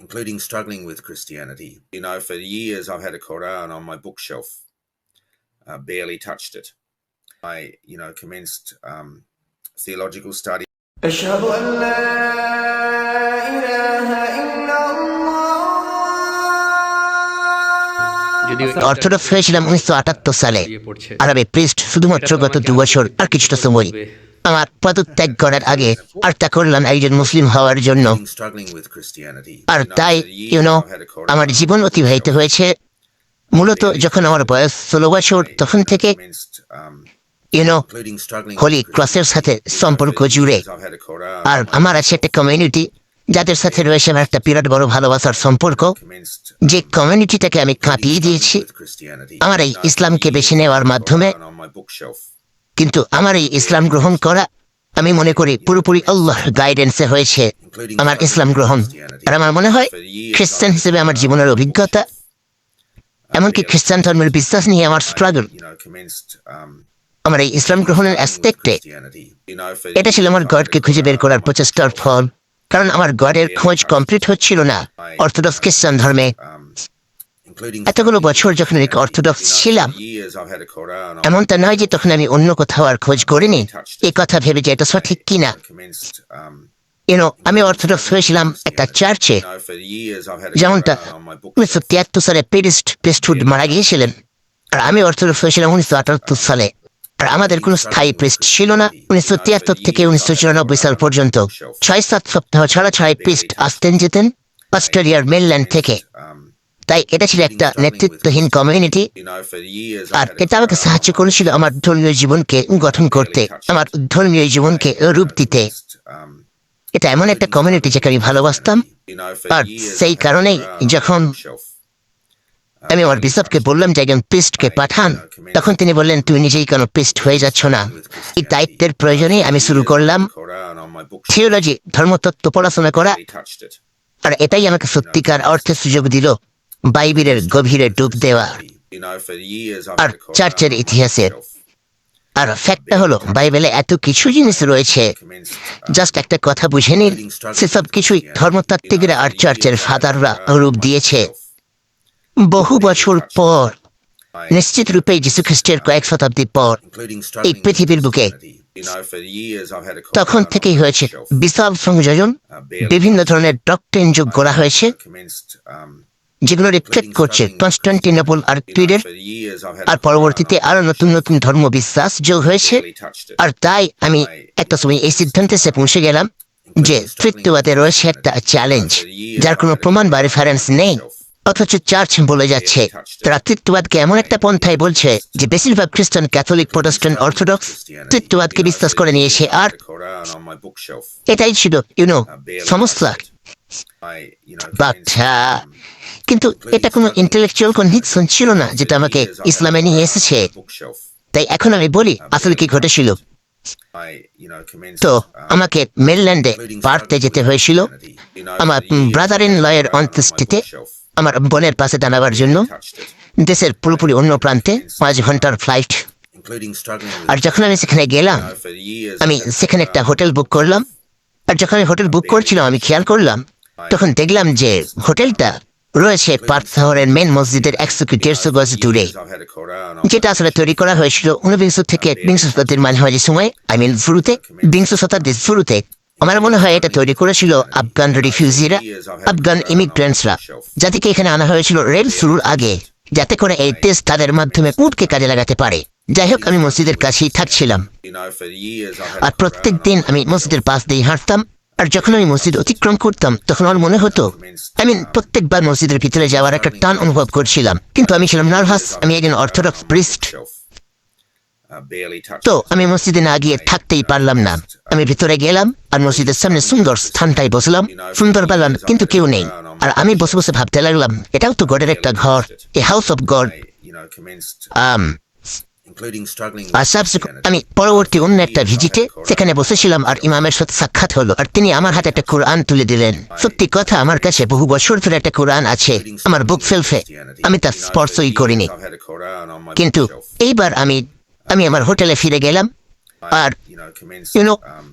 including struggling with Christianity. You know, for years I've had a Quran on my bookshelf, I barely touched it. I, you know, commenced um, theological study. অর্থটা ফিরেছিলাম উনিশশো আটাত্তর সালে আর আমি priest শুধুমাত্র গত দু বছর আর কিছুটা সময় আমার পদত্যাগ করার আগে আর তা করলাম একজন মুসলিম হওয়ার জন্য. আর তাই ইউনো আমার জীবন অতিবাহিত হয়েছে। মূলত যখন আমার বয়স ষোলো বছর তখন থেকে um, ইউনো হোলি ক্রসের সাথে সম্পর্ক জুড়ে। আর আমার আছে একটা কমিউনিটি যাদের সাথে রয়েছে আমার একটা বিরাট বড় ভালোবাসার সম্পর্ক। যে কমিউনিটিটাকে আমি কাঁপিয়ে দিয়েছি। আমার এই ইসলামকে বেছে নেওয়ার মাধ্যমে কিন্তু আমার এই ইসলাম গ্রহণ করা, আমি মনে করি পুরোপুরি আল্লাহর গাইডেন্সে হয়েছে আমার ইসলাম গ্রহণ। আর আমার মনে হয় খ্রিস্টান হিসেবে আমার জীবনের অভিজ্ঞতা, এমনকি খ্রিস্টান ধর্মের বিশ্বাস নিয়ে আমার স্ট্রাগল আমার এই ইসলাম গ্রহণের অ্যাসপেক্টে এটা ছিল আমার গডকে খুঁজে বের করার প্রচেষ্টার ফল। কারণ আমার গডের খোঁজ কমপ্লিট হচ্ছিল না অর্থোডক্স খ্রিস্টান ধর্মে। এতগুলো বছর যখন আমি অর্থোডক্স ছিলাম এমনটা নয় যে তখন আমি অন্য কোথাও আর খোঁজ করিনি। এই কথা ভেবে যে এটা সঠিক কিনা। Um, ইউনো আমি অর্থোডক্স হয়েছিলাম একটা চার্চে যেমনটা. উনিশশো তিয়াত্তর সালে পেরিস্ট প্রেস্টহুড মারা গিয়েছিলেন। আর আমি অর্থোডক্স হয়েছিলাম উনিশশো আটাত্তর সালে। আর আমাদের কোনো স্থায়ী প্রিস্ট ছিল না। উনিশশো তিয়াত্তর থেকে উনিশশো চুরানব্বই সাল পর্যন্ত ছয় সাত সপ্তাহ ছাড়া ছাড়াই প্রিস্ট আসতেন যেতেন। অস্ট্রেলিয়ার মেনল্যান্ড থেকে। Um, তাই এটা ছিল একটা নেতৃত্বহীন কমিউনিটি আর এটা আমাকে সাহায্য করেছিল আমার ধর্মীয় জীবনকে গঠন করতে আমার ধর্মীয় জীবনকে রূপ দিতে। um, এটা এমন একটা কমিউনিটি যাকে আমি ভালোবাসতাম। আর সেই কারণেই my যখন আমি আমার বিশপকে বললাম যে একজন পিস্টকে পাঠান তখন তিনি বললেন তুমি নিজেই কেন পিস্ট হয়ে যাচ্ছ না। এই দায়িত্বের প্রয়োজনে আমি শুরু করলাম. থিওলজি ধর্মতত্ত্ব পড়াশোনা করা. আর এটাই আমাকে সত্যিকার অর্থে সুযোগ দিল। বাইবেলের গভীরে ডুব দেওয়া। আর চার্চের ইতিহাসের আর ফ্যাক্টটা হলো, বাইবেলে এত কিছু জিনিস রয়েছে। জাস্ট একটা কথা বুঝে নিন সেসব কিছুই ধর্মতাত্ত্বিকরা আর চার্চের ফাদাররা রূপ দিয়েছে। বহু বছর পর, নিশ্চিত রূপে যীশু খ্রিস্টের কয়েক শতাব্দী পর, এই পৃথিবীর বুকে তখন থেকেই হয়েছে বিশাল সংযোজন, বিভিন্ন ধরনের ডক্ট্রেন যোগ করা হয়েছে। যেগুলো রিফ্লেক্ট করছে কনস্টান্টিনোপল আর had আর পরবর্তীতে আরও নতুন নতুন ধর্ম বিশ্বাস যোগ হয়েছে. আর তাই আমি একটা সময় এই সিদ্ধান্তে এসে পৌঁছে গেলাম যে তৃতীয়বাদে রয়েছে একটা চ্যালেঞ্জ যার কোনো প্রমাণ বা রেফারেন্স নেই অথচ চার্চ বলে যাচ্ছে। তারা তৃতীয়বাদকে এমন একটা পন্থায় বলছে যে বেশিরভাগ খ্রিস্টান ক্যাথলিক প্রোটেস্ট্যান্ট অর্থোডক্স তৃতীয়বাদকে বিশ্বাস করে নিয়েছে আর. এটাই ছিল ইউনো সমস্যা। বাট um, কিন্তু এটা কোনো ইন্টেলেকচুয়াল কনভিকশন ছিল না যেটা আমাকে ইসলামে নিয়ে এসেছে। তাই এখন আমি বলি, আসলে কি ঘটেছিল? তো আমাকে including পারতে যেতে হয়েছিল। আমার ব্রাদার ইন লয়ের অন্ত্যেষ্টিতে আমার বোনের পাশে দাঁড়াবার জন্য দেশের পুরোপুরি অন্য প্রান্তে পাঁচ ঘণ্টার ফ্লাইট আর যখন আমি সেখানে গেলাম, আমি সেখানে একটা হোটেল বুক করলাম। আর যখন আমি হোটেল বুক করছিলাম, আমি খেয়াল করলাম, তখন দেখলাম যে হোটেলটা রয়েছে পার্থ শহরের মেন মসজিদের একশো কি দেড়শো গজ দূরে। যেটা আসলে তৈরি করা হয়েছিল ঊনবিংশ থেকে বিংশ শতাব্দীর মাঝামাঝি সময় আই মিন শুরুতে বিংশ শতাব্দীর শুরুতে। আমার মনে হয় এটা তৈরি করেছিল আফগান রিফিউজিরা আফগান ইমিগ্রেন্টসরা যাদেরকে এখানে আনা হয়েছিল রেল শুরুর আগে যাতে করে এই টেস্ট তাদের মাধ্যমে উটকে কাজে লাগাতে পারে। যাই হোক আমি মসজিদের কাছেই থাকছিলাম। আর প্রত্যেক দিন আমি মসজিদের পাশ দিয়ে হাঁটতাম। আর যখন আমি মসজিদ অতিক্রম করতাম, তখন আমার মনে হতো আই মিন প্রত্যেকবার মসজিদের ভিতরে যাওয়ার একটা টান অনুভব করছিলাম। কিন্তু আমি ছিলাম নার্ভাস, আমি একজন অর্থোডক্স প্রিস্ট। তো আমি মসজিদে না গিয়ে থাকতেই পারলাম না। আমি ভিতরে গেলাম আর মসজিদের সামনে সুন্দর স্থানটাই বসলাম। সুন্দর পেলাম, কিন্তু কেউ নেই। আর আমি বসে বসে ভাবতে লাগলাম, এটাও তো গডের একটা ঘর এ হাউস অফ গড আম আর সাবসিকুয়েন্ট. আমি পরবর্তী অন্য একটা ভিজিটে সেখানে বসেছিলাম আর ইমামের সাথে সাক্ষাৎ হলো আর তিনি আমার হাতে একটা কোরআন তুলে দিলেন সত্যি কথা আমার কাছে বহু বছর ধরে একটা কোরআন আছে আমার বুক সেলফে আমি তা স্পর্শই করিনি কিন্তু এইবার আমি আমি আমার হোটেলে ফিরে গেলাম আর know, um,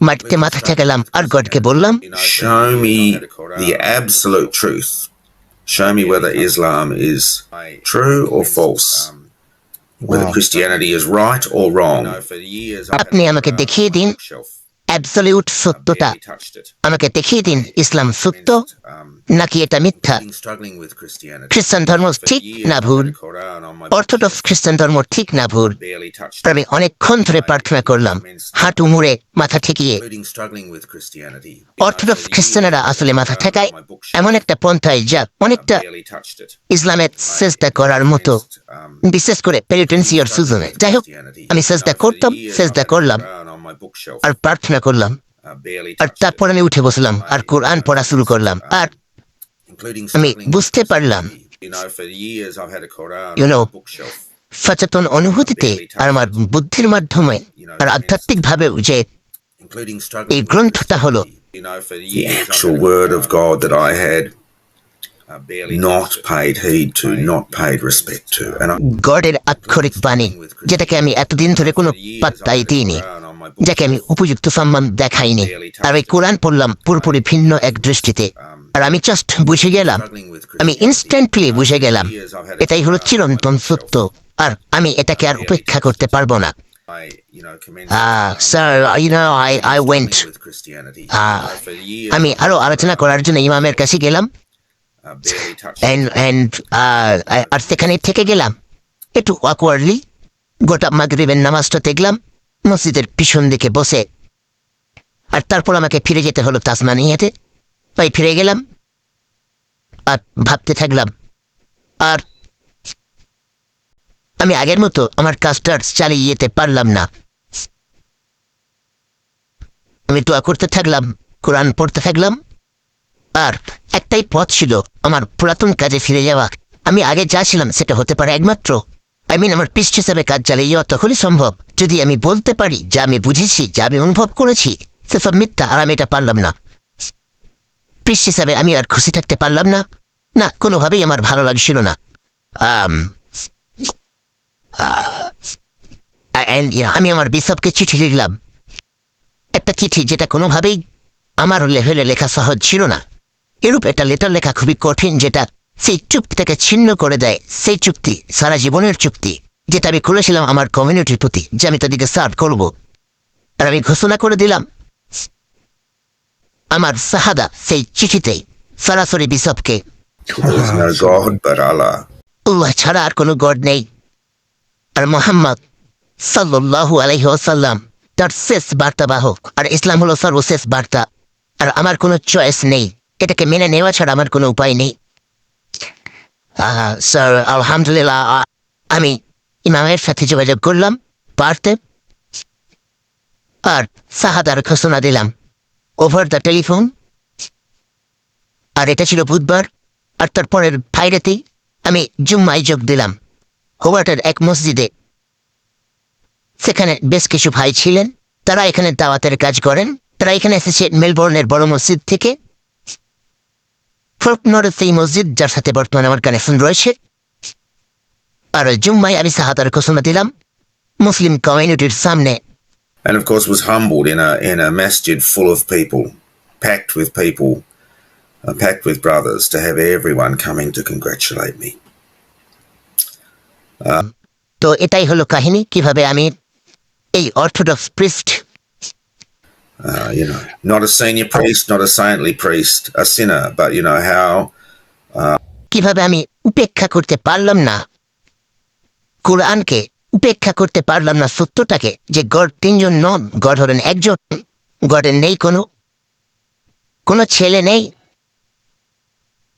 মাটিতে মাথা ঠেকালাম আর গডকে বললাম Show me the absolute truth. Show me whether Islam is true or false. Whether wow. Christianity is right or wrong. আপনি আমাকে দেখিয়ে দিন অ্যাবসলিউট সত্যটা আমাকে দেখিয়ে দিন ইসলাম সত্য নাকি এটা মিথ্যা? খ্রিস্টান ধর্ম ঠিক না ভুল। অর্থোডক্স খ্রিস্টান ধর্ম ঠিক না ভুল। আমি অনেকক্ষণ ধরে প্রার্থনা করলাম। হাঁটু মুড়ে মাথা ঠেকিয়ে। অর্থোডক্স খ্রিস্টানেরা আসলে মাথা ঠেকায়। এমন একটা পন্থায় যা অনেকটা ইসলামের চেষ্টা করার মতো। বিশেষ করে পেরিটেন্সিয়ার সুজনে। যাই হোক আমি চেষ্টা করতাম চেষ্টা করলাম। আর প্রার্থনা করলাম। আর তারপর আমি উঠে বসলাম। আর কোরআন পড়া শুরু করলাম। আর আমি বুঝতে পারলাম। সচেতন অনুভূতিতে আর আমার বুদ্ধির মাধ্যমে আর আধ্যাত্মিক ভাবেও যে এই গ্রন্থটা হলো গডের আক্ষরিক বাণী যেটাকে আমি এতদিন ধরে কোনো পাত্তাই দিইনি যাকে আমি উপযুক্ত সম্মান দেখাইনি। আর এই কোরআন পড়লাম পুরোপুরি ভিন্ন এক দৃষ্টিতে। আর আমি জাস্ট বুঝে গেলাম। আমি ইনস্ট্যান্টলি বুঝে গেলাম। এটাই হলো চিরন্তন সত্য। আর আমি এটাকে আর উপেক্ষা করতে পারব না। Ah, sir, you know, I, I went. আমি আরও আলোচনা করার জন্য ইমামের কাছে গেলাম। and, uh, আর সেখানে থেকে গেলাম। একটু অকওয়ার্ডলি গোটা মাগরিবের নামাজটা দেখলাম। মসজিদের পিছন দিকে বসে। আর তারপর আমাকে ফিরে যেতে হলো তাসমানিয়াতে তাই ফিরে গেলাম। আর ভাবতে থাকলাম। আর আমি আগের মতো আমার কাজটা চালিয়ে যেতে পারলাম না। আমি দোয়া করতে থাকলাম, কোরআন পড়তে থাকলাম। আর একটাই পথ ছিল আমার পুরাতন কাজে ফিরে যাওয়া। আমি আগে যা ছিলাম সেটা হতে পারে একমাত্র। আই মিন আমার পিস্ট হিসাবে কাজ চালিয়ে যাওয়া তখনই সম্ভব। যদি আমি বলতে পারি যা আমি বুঝেছি, যা আমি অনুভব করেছি সেসব মিথ্যা আর আমি এটা পারলাম না। পিস্ট হিসাবে আমি আর খুশি থাকতে পারলাম না। না কোনোভাবেই আমার ভালো লাগছিল না। আম, আমার বিশপকে চিঠি লিখলাম। একটা চিঠি যেটা কোনোভাবেই আমার লেভেলে লেখা সহজ ছিল না। এরূপ একটা লেটার লেখা খুবই কঠিন যেটা সেই চুক্তিটাকে ছিন্ন করে দেয় সেই চুক্তি সারা জীবনের চুক্তি যেটা আমি করেছিলাম আমার কমিউনিটির প্রতি যে আমি তাদেরকে সার্ভ করব। আর আমি ঘোষণা করে দিলাম আমার সাহাদা সেই চিঠিতেই সরাসরি বিশপকে আল্লাহ ছাড়া আর কোনো গড নেই। আর মোহাম্মদ সাল্লাল্লাহু আলাইহি ওয়াসাল্লাম তার শেষ বার্তাবাহক আর ইসলাম হলো সর্বশেষ বার্তা। আর আমার কোনো চয়েস নেই। এটাকে মেনে নেওয়া ছাড়া আমার কোনো উপায় নেই। স্যার আলহামদুলিল্লাহ আমি ইমামের সাথে যোগাযোগ করলাম পারতে। আর সাহাদার ঘোষণা দিলাম। ওভার দ্য টেলিফোন আর এটা ছিল বুধবার। আর তারপরের ফ্রাইডেতেই আমি জুম্মায় যোগ দিলাম। হোবার্টের এক মসজিদে। সেখানে বেশ কিছু ভাই ছিলেন। তারা এখানে দাওয়াতের কাজ করেন। তারা এখানে এসেছে মেলবোর্নের বড় মসজিদ থেকে। ফোকনরের সেই মসজিদ যার সাথে বর্তমানে আমার কানেকশন রয়েছে। আর জুম্মায় আমি সাহাতার ঘোষণা দিলাম। মুসলিম কমিউনিটির সামনে। And of course was humbled in a in a masjid full of people, packed with people, uh, packed with brothers, to have everyone coming to congratulate me. তো এটাই হলো কাহিনী কীভাবে আমি এই orthodox priest Uh, you know, not a senior priest, not a saintly priest, a sinner, but you know how কীভাবে আমি উপেক্ষা করতে পারলাম না কোরআনকে উপেক্ষা করতে পারলাম না সত্যটাকে যে গড তিনজন নন গড হলেন একজন গডের নেই কোনো কোনো ছেলে নেই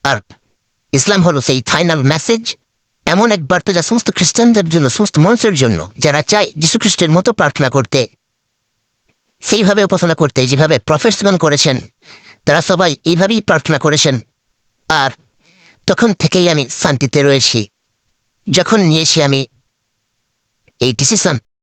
আর ইসলাম হলো সেই ফাইনাল মেসেজ এমন এক বার্তা যা সমস্ত খ্রিস্টানদের জন্য, সমস্ত মানুষের জন্য, যারা চায় যীশু খ্রিস্টের মতো প্রার্থনা করতে। সেইভাবে উপাসনা করতে, যেভাবে প্রফেসগণ করেছেন, তারা সবাই এইভাবেই প্রার্থনা করেছেন। আর তখন থেকেই আমি শান্তিতে রয়েছি। যখন নিয়েছি আমি এই ডিসিশন